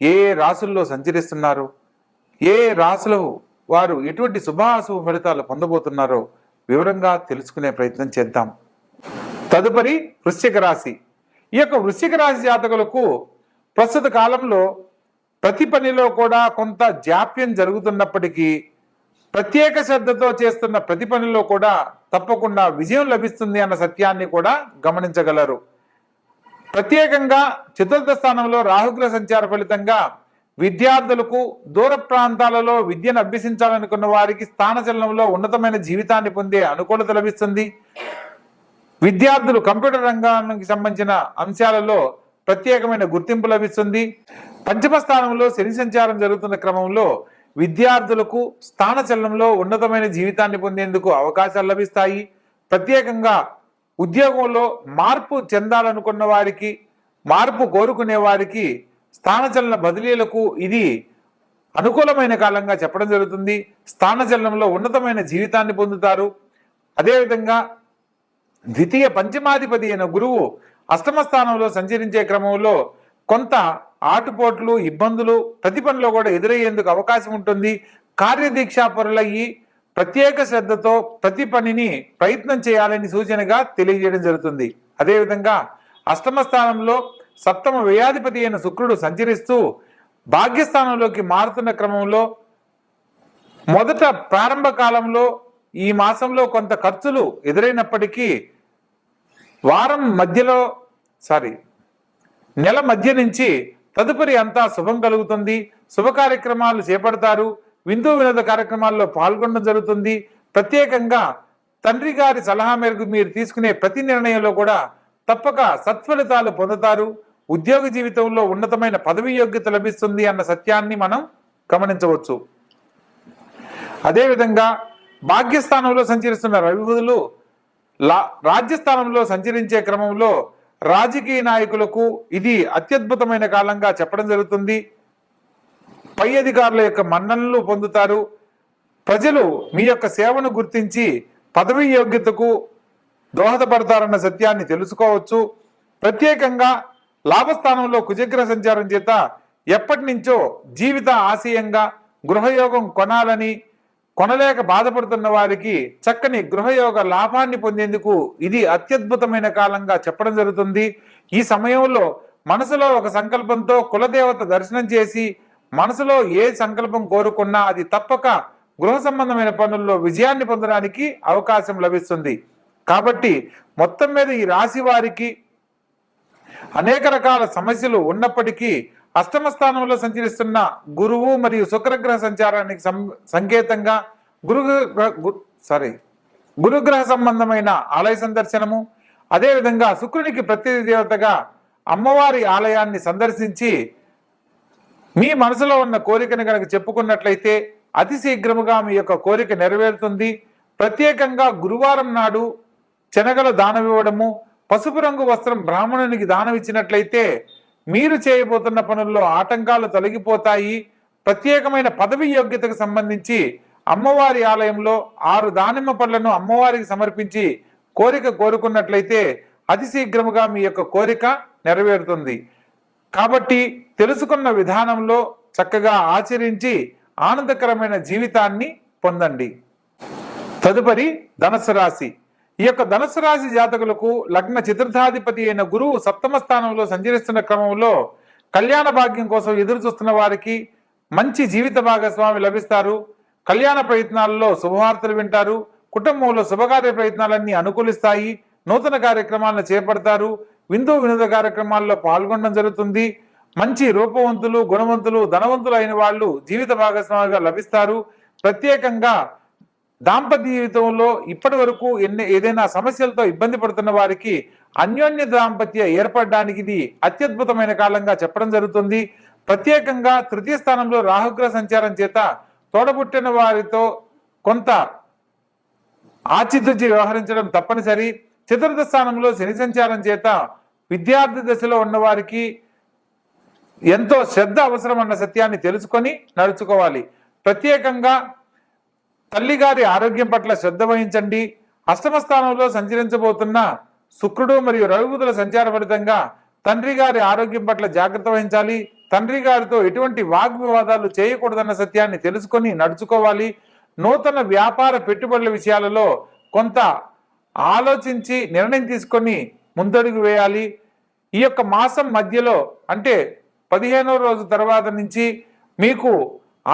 ఏ రాసుల్లో సంచరిస్తున్నారు? ఏ ఏ రాసులు వారు ఎటువంటి శుభాశుభ ఫలితాలు పొందబోతున్నారో వివరంగా తెలుసుకునే ప్రయత్నం చేద్దాం. తదుపరి వృశ్చిక రాశి. ఈ యొక్క వృశ్చిక రాశి జాతకులకు ప్రస్తుత కాలంలో ప్రతి పనిలో కూడా కొంత జాప్యం జరుగుతున్నప్పటికీ ప్రత్యేక శ్రద్ధతో చేస్తున్న ప్రతి పనిలో కూడా తప్పకుండా విజయం లభిస్తుంది అన్న సత్యాన్ని కూడా గమనించగలరు. ప్రత్యేకంగా చతుర్థ స్థానంలో రాహుగ్రహ సంచార ఫలితంగా విద్యార్థులకు దూర ప్రాంతాలలో విద్యను అభ్యసించాలనుకున్న వారికి స్థానచలనంలో ఉన్నతమైన జీవితాన్ని పొందే అనుకూలత లభిస్తుంది. విద్యార్థులు కంప్యూటర్ రంగానికి సంబంధించిన అంశాలలో ప్రత్యేకమైన గుర్తింపు లభిస్తుంది. పంచమ స్థానంలో శని సంచారం జరుగుతున్న క్రమంలో విద్యార్థులకు స్థానచలనంలో ఉన్నతమైన జీవితాన్ని పొందేందుకు అవకాశాలు లభిస్తాయి. ప్రత్యేకంగా ఉద్యోగంలో మార్పు చెందాలనుకున్న వారికి మార్పు కోరుకునే వారికి స్థానచలన బదిలీలకు ఇది అనుకూలమైన కాలంగా చెప్పడం జరుగుతుంది. స్థానచలనంలో ఉన్నతమైన జీవితాన్ని పొందుతారు. అదేవిధంగా ద్వితీయ పంచమాధిపతి అయిన గురువు అష్టమ స్థానంలో సంచరించే క్రమంలో కొంత ఆటుపోట్లు ఇబ్బందులు ప్రతి పనిలో కూడా ఎదురయ్యేందుకు అవకాశం ఉంటుంది. కార్యదీక్షాపరులయ్యి ప్రత్యేక శ్రద్ధతో ప్రతి పనిని ప్రయత్నం చేయాలని సూచనగా తెలియజేయడం జరుగుతుంది. అదేవిధంగా అష్టమ స్థానంలో సప్తమ వ్యయాధిపతి అయిన శుక్రుడు సంచరిస్తూ భాగ్యస్థానంలోకి మారుతున్న క్రమంలో మొదట ప్రారంభ కాలంలో ఈ మాసంలో కొంత ఖర్చులు ఎదురైనప్పటికీ వారం మధ్యలో సారీ నెల మధ్య నుంచి తదుపరి అంతా శుభం కలుగుతుంది. శుభ కార్యక్రమాలు చేపడతారు. విందు వినోద కార్యక్రమాల్లో పాల్గొనడం జరుగుతుంది. ప్రత్యేకంగా తండ్రి గారి సలహా మేరకు మీరు తీసుకునే ప్రతి నిర్ణయంలో కూడా తప్పక సత్ఫలితాలు పొందుతారు. ఉద్యోగ జీవితంలో ఉన్నతమైన పదవి యోగ్యత లభిస్తుంది అన్న సత్యాన్ని మనం గమనించవచ్చు. అదేవిధంగా భాగ్యస్థానంలో సంచరిస్తున్న రవిబుధులు లా రాజ్యస్థానంలో సంచరించే క్రమంలో రాజకీయ నాయకులకు ఇది అత్యద్భుతమైన కాలంగా చెప్పడం జరుగుతుంది. పై అధికారుల యొక్క మన్ననలు పొందుతారు. ప్రజలు మీ యొక్క సేవను గుర్తించి పదవి యోగ్యతకు దోహదపడతారన్న సత్యాన్ని తెలుసుకోవచ్చు. ప్రత్యేకంగా లాభస్థానంలో కుజగ్రహ సంచారం చేత ఎప్పటి నుంచో జీవిత ఆశయంగా గృహయోగం కొనాలని కొనలేక బాధపడుతున్న వారికి చక్కని గృహయోగ లాభాన్ని పొందేందుకు ఇది అత్యద్భుతమైన కాలంగా చెప్పడం జరుగుతుంది. ఈ సమయంలో మనసులో ఒక సంకల్పంతో కులదేవత దర్శనం చేసి మనసులో ఏ సంకల్పం కోరుకున్నా అది తప్పక గృహ సంబంధమైన పనుల్లో విజయాన్ని పొందడానికి అవకాశం లభిస్తుంది. కాబట్టి మొత్తం మీద ఈ రాశి వారికి అనేక రకాల సమస్యలు ఉన్నప్పటికీ అష్టమ స్థానంలో సంచరిస్తున్న గురువు మరియు శుక్రగ్రహ సంచారానికి సం- సంకేతంగా గురు సారీ గురుగ్రహ సంబంధమైన ఆలయ సందర్శనము అదేవిధంగా శుక్రునికి ప్రతినిధి దేవతగా అమ్మవారి ఆలయాన్ని సందర్శించి మీ మనసులో ఉన్న కోరికను కనుక చెప్పుకున్నట్లయితే అతి శీఘ్రముగా మీ యొక్క కోరిక నెరవేరుతుంది. ప్రత్యేకంగా గురువారం నాడు శనగలు దానమివ్వడము పసుపు రంగు వస్త్రం బ్రాహ్మణునికి దానమిచ్చినట్లయితే మీరు చేయబోతున్న పనుల్లో ఆటంకాలు తొలగిపోతాయి. ప్రత్యేకమైన పదవి యోగ్యతకు సంబంధించి అమ్మవారి ఆలయంలో ఆరు దానిమ్మ పళ్ళను అమ్మవారికి సమర్పించి కోరిక కోరుకున్నట్లయితే అతి శీఘ్రముగా మీ యొక్క కోరిక నెరవేరుతుంది. కాబట్టి తెలుసుకున్న విధానంలో చక్కగా ఆచరించి ఆనందకరమైన జీవితాన్ని పొందండి. తదుపరి ధనస్సు రాశి. ఈ యొక్క ధనస్సు రాశి జాతకులకు లగ్న చతుర్థాధిపతి అయిన గురువు సప్తమ స్థానంలో సంచరిస్తున్న క్రమంలో కళ్యాణ భాగ్యం కోసం ఎదురు చూస్తున్న వారికి మంచి జీవిత భాగస్వామి లభిస్తారు. కళ్యాణ ప్రయత్నాల్లో శుభవార్తలు వింటారు. కుటుంబంలో శుభకార్య ప్రయత్నాలన్నీ అనుకూలిస్తాయి. నూతన కార్యక్రమాలను చేపడతారు. విందు వినోద కార్యక్రమాల్లో పాల్గొనడం జరుగుతుంది. మంచి రూపవంతులు గుణవంతులు ధనవంతులు అయిన వాళ్ళు జీవిత భాగస్వామిగా లభిస్తారు. ప్రత్యేకంగా దాంపత్య జీవితంలో ఇప్పటి వరకు ఎన్ని ఏదైనా సమస్యలతో ఇబ్బంది పడుతున్న వారికి అన్యోన్య దాంపత్య ఏర్పడడానికి ఇది అత్యద్భుతమైన కాలంగా చెప్పడం జరుగుతుంది. ప్రత్యేకంగా తృతీయ స్థానంలో రాహుగ్రహ సంచారం చేత తోడబుట్టిన వారితో కొంత ఆచితూచి వ్యవహరించడం తప్పనిసరి. చతుర్థ స్థానంలో శని సంచారం చేత విద్యార్థి దశలో ఉన్నవారికి ఎంతో శ్రద్ధ అవసరం అన్న సత్యాన్ని తెలుసుకొని నడుచుకోవాలి. ప్రత్యేకంగా తల్లిగారి ఆరోగ్యం పట్ల శ్రద్ధ వహించండి. అష్టమ స్థానంలో సంచరించబోతున్న శుక్రుడు మరియు రవిబుధుల సంచార ఫలితంగా తండ్రి గారి ఆరోగ్యం పట్ల జాగ్రత్త వహించాలి. తండ్రి గారితో ఎటువంటి వాగ్వివాదాలు చేయకూడదన్న సత్యాన్ని తెలుసుకొని నడుచుకోవాలి. నూతన వ్యాపార పెట్టుబడుల విషయాలలో కొంత ఆలోచించి నిర్ణయం తీసుకొని ముందడుగు వేయాలి. ఈ యొక్క మాసం మధ్యలో అంటే పదిహేనవ రోజు తర్వాత నుంచి మీకు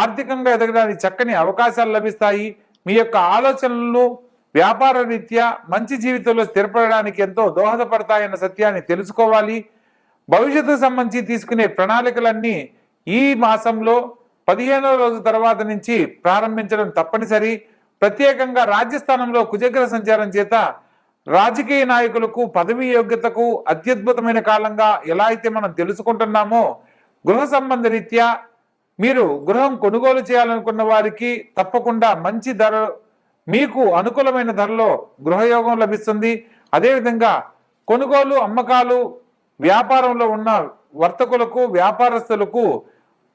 ఆర్థికంగా ఎదగడానికి చక్కని అవకాశాలు లభిస్తాయి. మీ యొక్క ఆలోచనలు వ్యాపార రీత్యా మంచి జీవితంలో స్థిరపడడానికి ఎంతో దోహదపడతాయన్న సత్యాన్ని తెలుసుకోవాలి. భవిష్యత్తుకు సంబంధించి తీసుకునే ప్రణాళికలన్నీ ఈ మాసంలో పదిహేనవ రోజు తర్వాత నుంచి ప్రారంభించడం తప్పనిసరి. ప్రత్యేకంగా రాజ్యస్థానంలో కుజగ్ర సంచారం చేత రాజకీయ నాయకులకు పదవి యోగ్యతకు అత్యద్భుతమైన కాలంగా ఎలా అయితే మనం తెలుసుకుంటున్నామో గృహ సంబంధ రీత్యా మీరు గృహం కొనుగోలు చేయాలనుకున్న వారికి తప్పకుండా మంచి ధర మీకు అనుకూలమైన ధరలో గృహయోగం లభిస్తుంది. అదేవిధంగా కొనుగోలు అమ్మకాలు వ్యాపారంలో ఉన్న వర్తకులకు వ్యాపారస్తులకు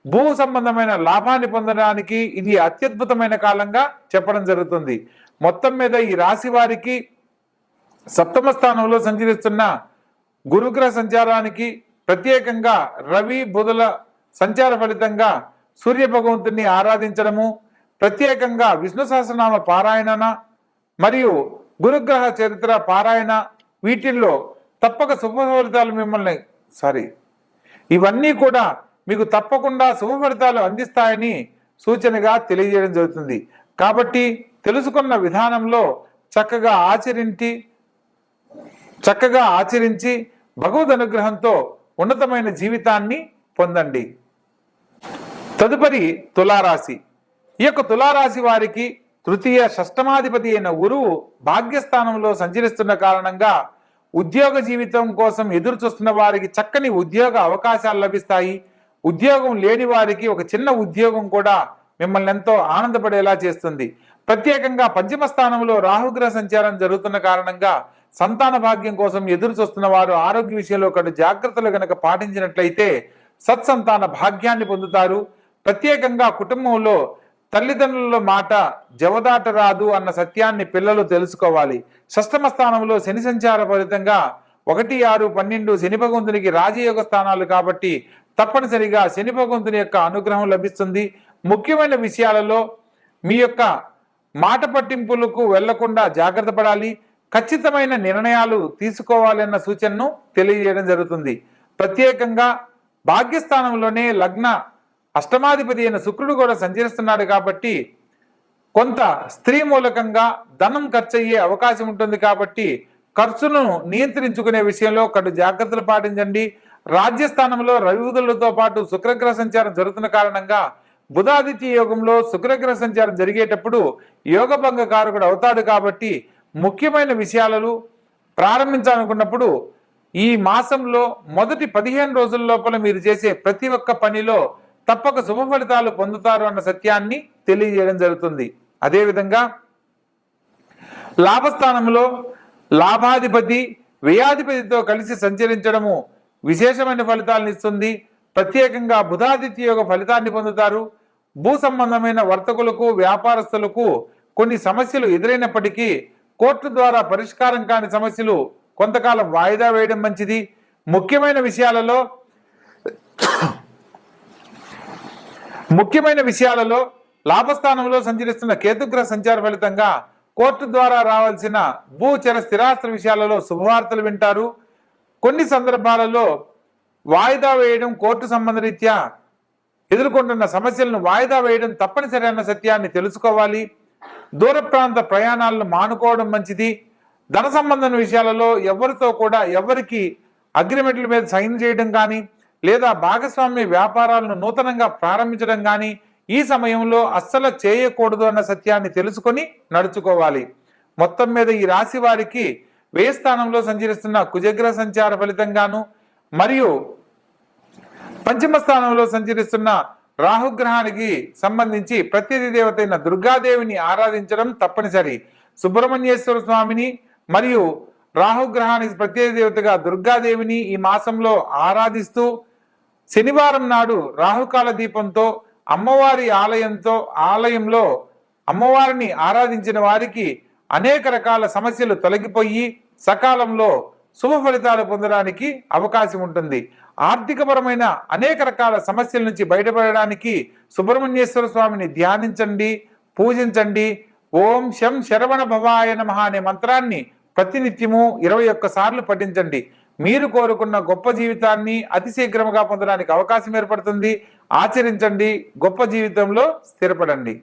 భూ సంబంధమైన లాభాన్ని పొందడానికి ఇది అత్యద్భుతమైన కాలంగా చెప్పడం జరుగుతుంది. మొత్తం మీద ఈ రాశి వారికి సప్తమ స్థానంలో సంచరిస్తున్న గురుగ్రహ సంచారానికి ప్రత్యేకంగా రవి బుధుల సంచార ఫలితంగా సూర్య భగవంతుని ఆరాధించడము ప్రత్యేకంగా విష్ణు సహస్రనామ పారాయణన మరియు గురుగ్రహ చరిత్ర పారాయణ వీటిల్లో తప్పక శుభ ఫలితాలు మిమ్మల్ని సారీ ఇవన్నీ కూడా మీకు తప్పకుండా శుభ ఫలితాలు అందిస్తాయని సూచనగా తెలియజేయడం జరుగుతుంది. కాబట్టి తెలుసుకున్న విధానంలో చక్కగా ఆచరించి చక్కగా ఆచరించి భగవద్ అనుగ్రహంతో ఉన్నతమైన జీవితాన్ని పొందండి. తదుపరి తులారాశి. ఈ యొక్క తులారాశి వారికి తృతీయ షష్టమాధిపతి అయిన గురువు భాగ్యస్థానంలో సంచరిస్తున్న కారణంగా ఉద్యోగ జీవితం కోసం ఎదురు చూస్తున్న వారికి చక్కని ఉద్యోగ అవకాశాలు లభిస్తాయి. ఉద్యోగం లేని వారికి ఒక చిన్న ఉద్యోగం కూడా మిమ్మల్ని ఎంతో ఆనందపడేలా చేస్తుంది. ప్రత్యేకంగా పంచమ స్థానంలో రాహుగ్రహ సంచారం జరుగుతున్న కారణంగా సంతాన భాగ్యం కోసం ఎదురు చూస్తున్న వారు ఆరోగ్య విషయంలో కొన్ని జాగ్రత్తలు గనక పాటించినట్లయితే సత్సంతాన భాగ్యాన్ని పొందుతారు. ప్రత్యేకంగా కుటుంబంలో తల్లిదండ్రుల మాట జవదాట రాదు అన్న సత్యాన్ని పిల్లలు తెలుసుకోవాలి. షష్టమ స్థానంలో శని సంచార ఫలితంగా ఒకటి ఆరు పన్నెండు శని భగవంతునికి రాజయోగ స్థానాలు కాబట్టి తప్పనిసరిగా శని భగవంతుని యొక్క అనుగ్రహం లభిస్తుంది. ముఖ్యమైన విషయాలలో మీ యొక్క మాట పట్టింపులకు వెళ్ళకుండా జాగ్రత్త పడాలి. ఖచ్చితమైన నిర్ణయాలు తీసుకోవాలన్న సూచనను తెలియజేయడం జరుగుతుంది. ప్రత్యేకంగా భాగ్యస్థానంలోనే లగ్న అష్టమాధిపతి అయిన శుక్రుడు కూడా సంచరిస్తున్నాడు కాబట్టి కొంత స్త్రీ మూలకంగా ధనం ఖర్చు అయ్యే అవకాశం ఉంటుంది కాబట్టి ఖర్చును నియంత్రించుకునే విషయంలో కడు జాగ్రత్తలు పాటించండి. రాజ్యస్థానంలో రవిబుధులతో పాటు శుక్రగ్రహ సంచారం జరుగుతున్న కారణంగా బుధాదిత్య యోగంలో శుక్రగ్రహ సంచారం జరిగేటప్పుడు యోగభంగ కారకుడు అవుతాడు కాబట్టి ముఖ్యమైన విషయాలను ప్రారంభించాలనుకున్నప్పుడు ఈ మాసంలో మొదటి పదిహేను రోజుల లోపల మీరు చేసే ప్రతి ఒక్క పనిలో తప్పక శుభ ఫలితాలు పొందుతారు అన్న సత్యాన్ని తెలియజేయడం జరుగుతుంది. అదేవిధంగా లాభస్థానంలో లాభాధిపతి వ్యయాధిపతితో కలిసి సంచరించడము విశేషమైన ఫలితాలను ఇస్తుంది. ప్రత్యేకంగా బుధాదిత్య యొక్క ఫలితాన్ని పొందుతారు. భూ సంబంధమైన వర్తకులకు వ్యాపారస్తులకు కొన్ని సమస్యలు ఎదురైనప్పటికీ కోర్టు ద్వారా పరిష్కారం కాని సమస్యలు కొంతకాలం వాయిదా వేయడం మంచిది. ముఖ్యమైన విషయాలలో ముఖ్యమైన విషయాలలో లాభస్థానంలో సంచరిస్తున్న కేతుగ్రహ సంచార ఫలితంగా కోర్టు ద్వారా రావాల్సిన భూచర స్థిరాస్త్ర విషయాలలో శుభవార్తలు వింటారు. కొన్ని సందర్భాలలో వాయిదా వేయడం కోర్టు సంబంధ రీత్యా ఎదుర్కొంటున్న సమస్యలను వాయిదా వేయడం తప్పనిసరి అన్న సత్యాన్ని తెలుసుకోవాలి. దూర ప్రాంత ప్రయాణాలను మానుకోవడం మంచిది. ధన సంబంధం విషయాలలో ఎవరితో కూడా ఎవరికి అగ్రిమెంట్ల మీద సైన్ చేయడం కానీ లేదా భాగస్వామ్య వ్యాపారాలను నూతనంగా ప్రారంభించడం కానీ ఈ సమయంలో అస్సలు చేయకూడదు అన్న సత్యాన్ని తెలుసుకొని నడుచుకోవాలి. మొత్తం మీద ఈ రాశి వారికి వ్యయ స్థానంలో సంచరిస్తున్న కుజగ్రహ సంచార ఫలితంగాను మరియు పంచమ స్థానంలో సంచరిస్తున్న రాహుగ్రహానికి సంబంధించి ప్రత్యధి దేవతైన దుర్గాదేవిని ఆరాధించడం తప్పనిసరి. సుబ్రహ్మణ్యేశ్వర స్వామిని మరియు రాహుగ్రహానికి ప్రత్యేక దేవతగా దుర్గాదేవిని ఈ మాసంలో ఆరాధిస్తూ శనివారం నాడు రాహుకాల దీపంతో అమ్మవారి ఆలయంతో ఆలయంలో అమ్మవారిని ఆరాధించిన వారికి అనేక రకాల సమస్యలు తొలగిపోయి సకాలంలో శుభ ఫలితాలు పొందడానికి అవకాశం ఉంటుంది. ఆర్థికపరమైన అనేక రకాల సమస్యల నుంచి బయటపడడానికి సుబ్రహ్మణ్యేశ్వర స్వామిని ధ్యానించండి పూజించండి. ఓం శం శరవణ భవాయ నమ అనే మంత్రాన్ని ప్రతినిత్యము ఇరవై ఒక్క సార్లు పఠించండి. మీరు కోరుకున్న గొప్ప జీవితాన్ని అతి శీఘ్రముగా పొందడానికి అవకాశం ఏర్పడుతుంది. ఆచరించండి గొప్ప జీవితంలో స్థిరపడండి.